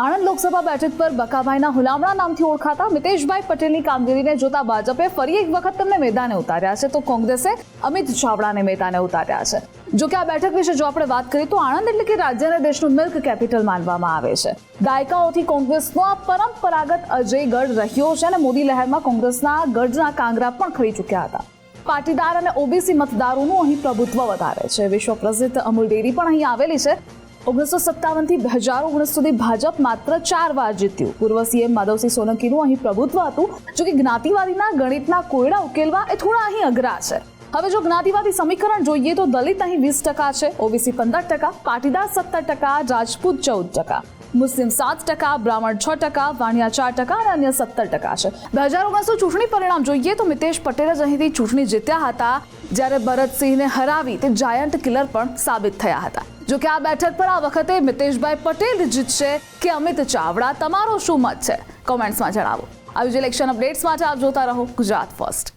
આણંદ લોકસભા બેઠક પર બકાભાઈના હુલામણા નામથી ઓળખાતા મિતેશભાઈ પટેલની કામગીરીને જોતા ભાજપે ફરી એક વખત તેમને મેદાને ઉતાર્યા છે. તો કોંગ્રેસે અમિત ચાવડાને મેદાને ઉતાર્યા છે. જો કે આ બેઠક વિશે જો આપણે વાત કરીએ તો આણંદ એટલે કે રાજ્ય અને દેશનું મિલ્ક કેપિટલ માનવામાં આવે છે. દાયકાઓથી કોંગ્રેસનો આ પરંપરાગત અજયગઢ રહ્યો છે અને મોદી લહેરમાં કોંગ્રેસના ગઢના કાંગરા પણ ખરી ચૂક્યા હતા. પાટીદાર અને ઓબીસી મતદારોનું અહીં પ્રભુત્વ વધારે છે. વિશ્વ પ્રસિદ્ધ અમૂલ ડેરી પણ અહીં આવેલી છે. ઓગણીસો સત્તાવનથી બે હજાર ઓગણીસ સુધી ભાજપ માત્ર ચાર વાર જીત્યું. પૂર્વ સીએમ માધવસિંહ સોલંકીનું અહીં પ્રભુત્વ હતું, જો કે જ્ઞાતિવાદીના ગણિતના કોયડા ઉકેલવા એ થોડા અહીં અઘરા છે. હવે જો જ્ઞાતિવાદી સમીકરણ જોઈએ તો દલિત અહીં વીસ ટકા છે, ઓબીસી પંદર ટકા, પાટીદાર સત્તર ટકા, રાજપૂત ચૌદ ટકા. મુસ્લિમ સાત ટકા, બ્રાહ્મણ છ ટકા, વાણિયા ચાર ટકા અને અન્ય સત્તર ટકા છે. બે હજાર ઓગણીસો ચૂંટણી પરિણામ જોઈએ તો મિતેશ પટેલ જ અહીંથી ચૂંટણી જીત્યા હતા. જ્યારે ભરતસિંહને હરાવી તે જાયન્ટ કિલર પણ સાબિત થયા હતા. જો કે આ બેઠક પર આ વખતે મિતેશભાઈ પટેલ જીતશે કે અમિત ચાવડા? તમારો શું મત છે? કોમેન્ટ્સમાં જણાવો. આવી જ ઇલેક્શન અપડેટ્સ માટે આપ જોતા રહો ગુજરાત ફર્સ્ટ